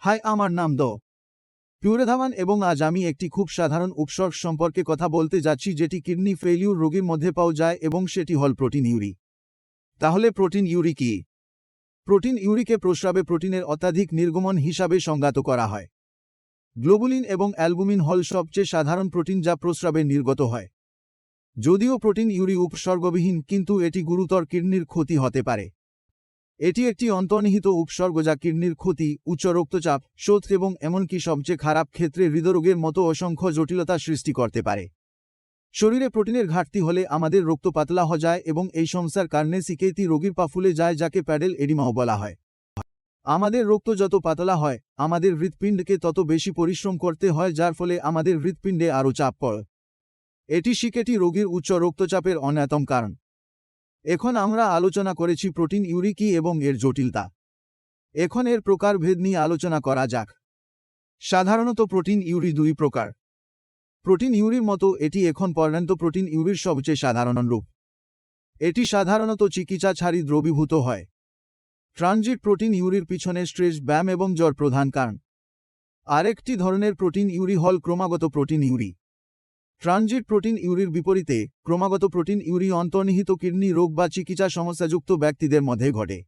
High, আমার নাম দ। Purée পিউরেধামান এবং আজ আমি একটি খুব সাধারণ উপসর্গ সম্পর্কে কথা বলতে যাচ্ছি যেটি কিডনি ফেলিউর রোগীর মধ্যে পাওয়া যায় এবং সেটি হল প্রোটিন ইউরি তাহলে প্রোটিন ইউরি কি? প্রোটিন ইউরিকে প্রস্রাবে প্রোটিনের অত্যাধিক নির্গমন হিসাবে সংজ্ঞাত করা হয়। গ্লোবুলিন এবং অ্যালবুমিন হল সবচেয়ে সাধারণ প্রোটিন যা প্রস্রাবে নির্গত হয়। যদিও প্রোটিন ইউরি উপসর্গবিহীন, কিন্তু এটি গুরুতর কিডনির ক্ষতি হতে পারে। এটি একটি অন্তর্নিহিত উপসর্গ যা কিডনির ক্ষতি, উচ্চ রক্তচাপ শোথ এবং এমনকি সবচেয়ে খারাপ ক্ষেত্রে হৃদরোগের মতো অসংখ্য জটিলতা সৃষ্টি করতে পারে। শরীরে প্রোটিনের ঘাটতি হলে আমাদের রক্ত পাতলা হয়ে যায় এবং এই সমস্যার কারণে সিকেতি রোগীর পা ফুলে যায় যাকে প্যাডেল এডিমাও বলা হয়। আমাদের রক্ত যত পাতলা হয়, আমাদের হৃৎপিণ্ডকে তত বেশি পরিশ্রম করতে হয় যার ফলে আমাদের হৃৎপিণ্ডে আরও চাপ পড়ে। এটি সিকেটি রোগীর উচ্চ রক্তচাপের অন্যতম কারণ। এখন আমরা আলোচনা করেছি প্রোটিন ইউরিকি এবং এর জটিলতা। এখন এর প্রকারভেদ নিয়ে আলোচনা করা যাক। সাধারণত প্রোটিন ইউরি দুই প্রকার। প্রোটিন ইউরির মতো এটি এখন পর্যন্ত প্রোটিন ইউরির সবচেয়ে সাধারণ রূপ। এটি সাধারণত চিকিৎসা ছাড়ি দ্রবীভূত হয়। ট্রানজিট প্রোটিন ইউরির পিছনে স্ট্রেস, ব্যায়াম এবং জ্বর প্রধান কারণ। আরেকটি ধরনের প্রোটিন ইউরি হল ক্রমাগত প্রোটিন ইউরি। ট্রানজিট প্রোটিন ইউরির বিপরীতে ক্রমাগত প্রোটিন ইউরি অন্তর্নিহিত কিডনি রোগ বা চিকিৎসা সমস্যাযুক্ত ব্যক্তিদের মধ্যে ঘটে।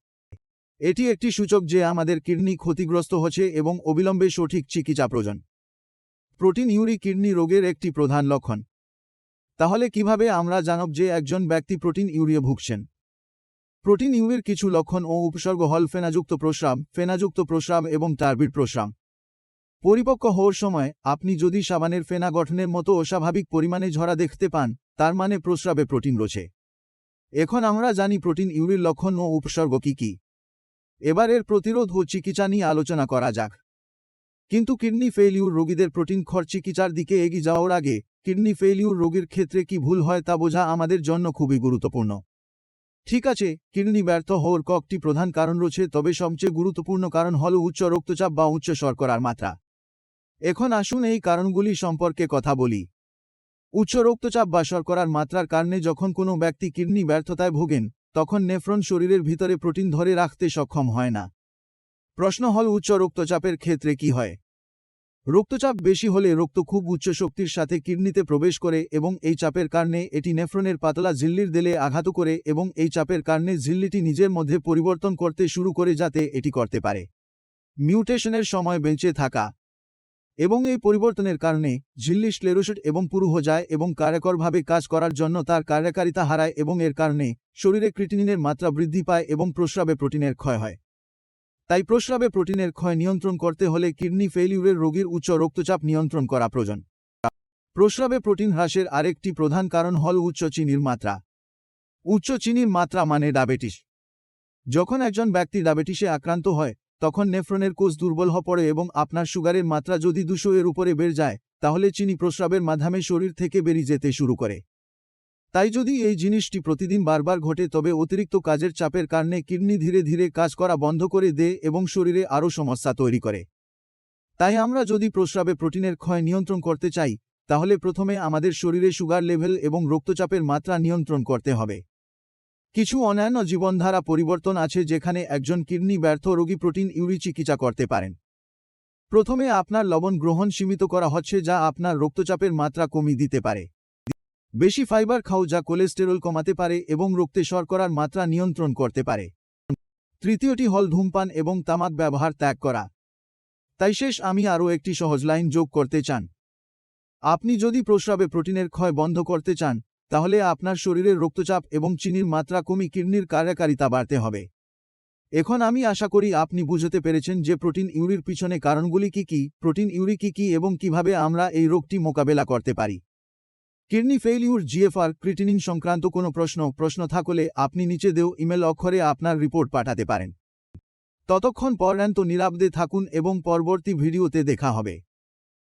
এটি একটি সূচক যে আমাদের কিডনি ক্ষতিগ্রস্ত হচ্ছে এবং অবিলম্বে সঠিক চিকিৎসা প্রয়োজন। প্রোটিন ইউরি কিডনি রোগের একটি প্রধান লক্ষণ। তাহলে কীভাবে আমরা জানব যে একজন ব্যক্তি প্রোটিন ইউরিয়ে ভুগছেন? প্রোটিন ইউরির কিছু লক্ষণ ও উপসর্গ হল ফেনাযুক্ত প্রস্রাব ফেনাযুক্ত প্রস্রাব এবং টার্বিড প্রস্রাব। পরিপক্ক হওয়ার সময় আপনি যদি সাবানের ফেনা গঠনের মতো অস্বাভাবিক পরিমাণে ঝরা দেখতে পান, তার মানে প্রস্রাবে প্রোটিন রয়েছে। এখন আমরা জানি প্রোটিন ইউরির লক্ষণ ও উপসর্গ কি কি। এবার এর প্রতিরোধ ও চিকিৎসা নিয়ে আলোচনা করা যাক। কিন্তু কিডনি ফেইলিউর রোগীদের প্রোটিন খর চিকিৎসার দিকে এগিয়ে যাওয়ার আগে, কিডনি ফেইলিউর রোগীর ক্ষেত্রে কি ভুল হয় তা বোঝা আমাদের জন্য খুবই গুরুত্বপূর্ণ। ঠিক আছে, কিডনি ব্যর্থ হওয়ার কয়েকটি প্রধান কারণ রয়েছে, তবে সবচেয়ে গুরুত্বপূর্ণ কারণ হল উচ্চ রক্তচাপ বা উচ্চ শর্করার মাত্রা। এখন আসুন এই কারণগুলি সম্পর্কে কথা বলি। উচ্চ রক্তচাপ বা শর্করার মাত্রার কারণে যখন কোনো ব্যক্তি কিডনি ব্যর্থতায় ভোগেন, তখন নেফ্রন শরীরের ভিতরে প্রোটিন ধরে রাখতে সক্ষম হয় না। প্রশ্ন হল, উচ্চ রক্তচাপের ক্ষেত্রে কি হয়? রক্তচাপ বেশি হলে রক্ত খুব উচ্চ শক্তির সাথে কিডনিতে প্রবেশ করে এবং এই চাপের কারণে এটি নেফ্রনের পাতলা ঝিল্লির দেলে আঘাত করে এবং এই চাপের কারণে ঝিল্লিটি নিজের মধ্যে পরিবর্তন করতে শুরু করে যাতে এটি করতে পারে। মিউটেশনের সময় বেঁচে থাকা। এবং এই পরিবর্তনের কারণে ঝিল্লি স্লেরোসেট এবং পুরু হয়ে যায় এবং কার্যকরভাবে কাজ করার জন্য তার কার্যকারিতা হারায় এবং এর কারণে শরীরে ক্রিটিনিনের মাত্রা বৃদ্ধি পায় এবং প্রস্রাবে প্রোটিনের ক্ষয় হয়। তাই প্রস্রাবে প্রোটিনের ক্ষয় নিয়ন্ত্রণ করতে হলে কিডনি ফেইলিউরের রোগীর উচ্চ রক্তচাপ নিয়ন্ত্রণ করা প্রয়োজন। প্রস্রাবে প্রোটিন হ্রাসের আরেকটি প্রধান কারণ হল উচ্চ চিনির মাত্রা। উচ্চ চিনির মাত্রা মানে ডায়াবেটিস। যখন একজন ব্যক্তি ডায়াবেটিসে আক্রান্ত হয় তখন নেফ্রনের কোষ দুর্বল হয়ে পড়ে এবং আপনার সুগারের মাত্রা যদি দুশো এর উপরে বেড়ে যায়, তাহলে চিনি প্রস্রাবের মাধ্যমে শরীর থেকে বেরিয়ে যেতে শুরু করে। তাই যদি এই জিনিসটি প্রতিদিন বারবার ঘটে, তবে অতিরিক্ত কাজের চাপের কারণে কিডনি ধীরে ধীরে কাজ করা বন্ধ করে দেয় এবং শরীরে আরও সমস্যা তৈরি করে। তাই আমরা যদি প্রস্রাবে প্রোটিনের ক্ষয় নিয়ন্ত্রণ করতে চাই, তাহলে প্রথমে আমাদের শরীরে সুগার লেভেল এবং রক্তচাপের মাত্রা নিয়ন্ত্রণ করতে হবে। কিছু অন্যান্য জীবনধারা পরিবর্তন আছে যেখানে একজন কিডনি ব্যর্থ রোগী প্রোটিন ইউরি চিকিৎসা করতে পারেন। প্রথমে আপনার লবণ গ্রহণ সীমিত করা হচ্ছে যা আপনার রক্তচাপের মাত্রা কমিয়ে দিতে পারে। বেশি ফাইবার খাও যা কোলেস্টেরল কমাতে পারে এবং রক্তে শর্করার মাত্রা নিয়ন্ত্রণ করতে পারে। তৃতীয়টি হল ধূমপান এবং তামাক ব্যবহার ত্যাগ করা। তাই শেষ আমি আরও একটি সহজ লাইন যোগ করতে চান। আপনি যদি প্রস্রাবে প্রোটিনের ক্ষয় বন্ধ করতে চান তাহলে আপনার শরীরের রক্তচাপ এবং চিনির মাত্রা কমি কিডনির কার্যকারিতা বাড়তে হবে। এখন আমি আশা করি আপনি বুঝতে পেরেছেন যে প্রোটিন ইউরির পিছনে কারণগুলি কি কি, প্রোটিন ইউরি কি কি এবং কীভাবে আমরা এই রোগটি মোকাবেলা করতে পারি। কিডনি ফেইলিউর, জিএফআর, ক্রিটিনিন সংক্রান্ত কোনো প্রশ্ন প্রশ্ন থাকলে আপনি নিচে দেও ইমেল অক্ষরে আপনার রিপোর্ট পাঠাতে পারেন। ততক্ষণ পর্যন্ত নিরাপদে থাকুন এবং পরবর্তী ভিডিওতে দেখা হবে।